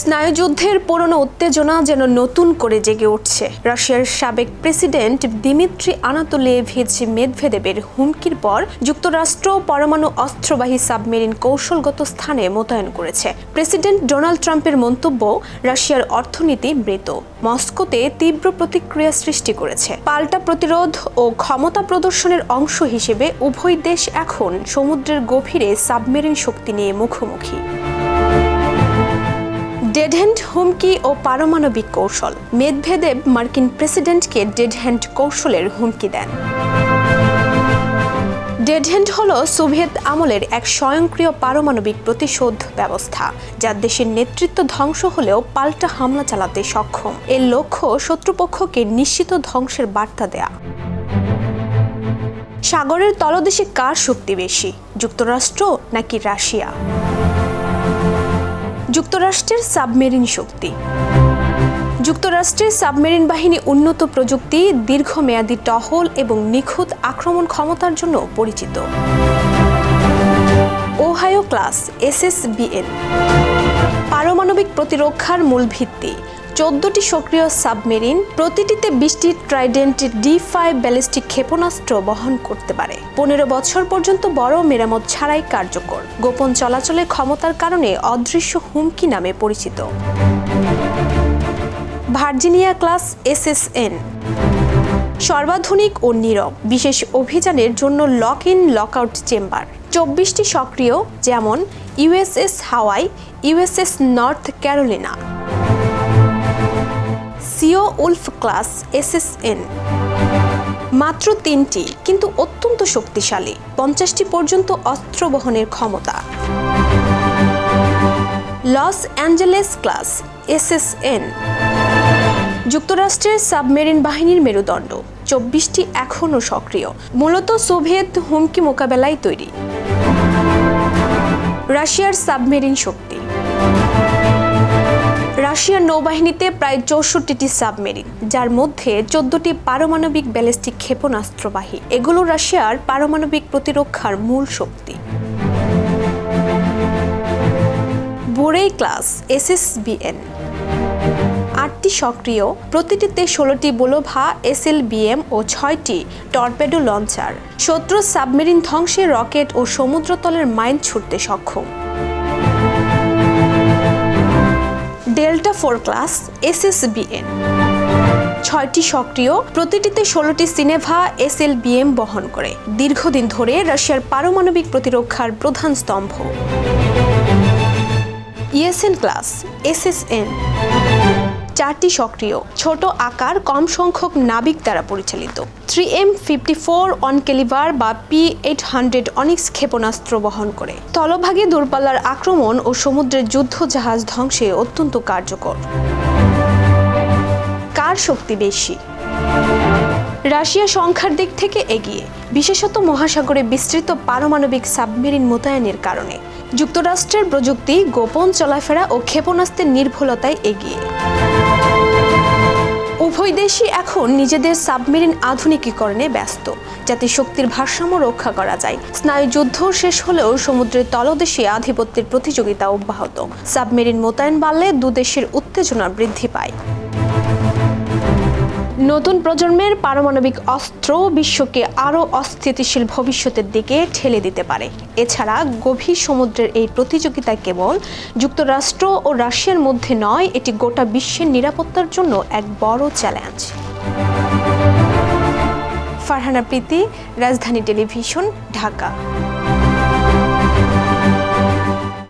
স্নায়ুযুদ্ধের পুরনো উত্তেজনা যেন নতুন করে জেগে উঠছে। রাশিয়ার সাবেক প্রেসিডেন্ট দিমিত্রি আনাতোলিয়েভিচ মেদভেদেবের হুমকির পর যুক্তরাষ্ট্র পরমাণু অস্ত্রবাহী সাবমেরিন কৌশলগত স্থানে মোতায়েন করেছে। প্রেসিডেন্ট ডোনাল্ড ট্রাম্পের মন্তব্য, রাশিয়ার অর্থনীতি মৃত। মস্কোতে তীব্র প্রতিক্রিয়া সৃষ্টি করেছে। পাল্টা প্রতিরোধ ও ক্ষমতা প্রদর্শনের অংশ হিসেবে উভয় দেশ এখন সমুদ্রের গভীরে সাবমেরিন শক্তি নিয়ে মুখোমুখি। ডেডহ্যান্ড হুমকি ও পারমাণবিক কৌশল। মেদভেদেব মার্কিন প্রেসিডেন্টকে ডেডহ্যান্ড কৌশলের হুমকি দেন। ডেডহ্যান্ড হল সোভিয়েত আমলের এক স্বয়ংক্রিয় পারমাণবিক প্রতিশোধ ব্যবস্থা, যা দেশের নেতৃত্ব ধ্বংস হলেও পাল্টা হামলা চালাতে সক্ষম। এর লক্ষ্য শত্রুপক্ষকে নিশ্চিত ধ্বংসের বার্তা দেয়া। সাগরের তলদেশে কার শক্তি বেশি, যুক্তরাষ্ট্র নাকি রাশিয়া? যুক্তরাষ্ট্রের সাবমেরিন শক্তি। যুক্তরাষ্ট্রের সাবমেরিন বাহিনী উন্নত প্রযুক্তি, দীর্ঘমেয়াদী টহল এবং নিখুঁত আক্রমণ ক্ষমতার জন্য পরিচিত। Ohio class, SSBN. পারমাণবিক প্রতিরক্ষার মূল ভিত্তি। চোদ্দটি সক্রিয় সাবমেরিন প্রতিটিতে বিশটি ট্রাইডেন্ট ডি ফাইভ ব্যালিস্টিক ক্ষেপণাস্ত্র বহন করতে পারে। পনেরো বছর পর্যন্ত বড় মেরামত ছাড়াই কার্যকর। গোপন চলাচলের ক্ষমতার কারণে অদৃশ্য হুমকি নামে পরিচিত। Virginia class SSN. সর্বাধুনিক ও নীরব, বিশেষ অভিযানের জন্য লক ইন লকআউট চেম্বার। চব্বিশটি সক্রিয়, যেমন USS Hawaii, USS North Carolina. Seawolf class SSN মাত্র তিনটি, কিন্তু অত্যন্ত শক্তিশালী, পঞ্চাশটি পর্যন্ত অস্ত্র বহনের ক্ষমতা। লস অ্যাঞ্জেলেস ক্লাস এসএসএন যুক্তরাষ্ট্রের সাবমেরিন বাহিনীর মেরুদণ্ড, চব্বিশটি এখনও সক্রিয়, মূলত সোভিয়েত হুমকি মোকাবেলায় তৈরি। রাশিয়ার সাবমেরিন শক্তি। রাশিয়ার নৌবাহিনীতে প্রায় চৌষট্টিটি সাবমেরিন, যার মধ্যে চোদ্দটি পারমাণবিক ব্যালিস্টিক ক্ষেপণাস্ত্রবাহী। এগুলো রাশিয়ার পারমাণবিক প্রতিরক্ষার মূল শক্তি। বোরেই ক্লাস এসএসবিএন আটটি সক্রিয়, প্রতিটিতে ষোলোটি বোলোভা এসএলবিএম ও ছয়টি টর্পেডো লঞ্চার। শত্রু সাবমেরিন ধ্বংসে রকেট ও সমুদ্রতলের মাইন ছুটতে সক্ষম। Four class S S SSBN ছয়টি সক্রিয়, প্রতিটিতে ষোলোটি সিনেভা এস এল বিএম বহন করে। দীর্ঘদিন ধরে রাশিয়ার পারমাণবিক প্রতিরক্ষার প্রধান স্তম্ভ। Yasen class, SSN. চারটি সক্রিয়, ছোট আকার, কম সংখ্যক নাবিক দ্বারা পরিচালিত। Three M fifty four on Kalibr বা পি এইট হান্ড্রেড অনিক্স ক্ষেপণাস্ত্র বহন করে। স্থলভাগে দূরপাল্লার আক্রমণ ও সমুদ্রের যুদ্ধ জাহাজ ধ্বংসে অত্যন্ত কার্যকর। কার শক্তি বেশি? রাশিয়া সংখ্যার দিক থেকে এগিয়ে। বিশেষত মহাসাগরে বিস্তৃত পারমাণবিক সাবমেরিন মোতায়েনের কারণে। যুক্তরাষ্ট্রের প্রযুক্তি, গোপন চলাফেরা ও ক্ষেপণাস্ত্রের নির্ভুলতায় এগিয়ে। উভয় দেশই এখন নিজেদের সাবমেরিন আধুনিকীকরণে ব্যস্ত, যাতে শক্তির ভারসাম্য রক্ষা করা যায়। স্নায়ুযুদ্ধ শেষ হলেও সমুদ্রের তলদেশে আধিপত্যের প্রতিযোগিতা অব্যাহত। সাবমেরিন মোতায়েন বাড়লে দুদেশের উত্তেজনা বৃদ্ধি পায়। নতুন প্রজন্মের পারমাণবিক অস্ত্র বিশ্বকে আরও অস্থিতিশীল ভবিষ্যতের দিকে ঠেলে দিতে পারে। এছাড়া গভীর সমুদ্রের এই প্রতিযোগিতা কেবল যুক্তরাষ্ট্র ও রাশিয়ার মধ্যে নয়, এটি গোটা বিশ্বের নিরাপত্তার জন্য এক বড় চ্যালেঞ্জ ফারহানা প্রীতি, রাজধানী টেলিভিশন, ঢাকা।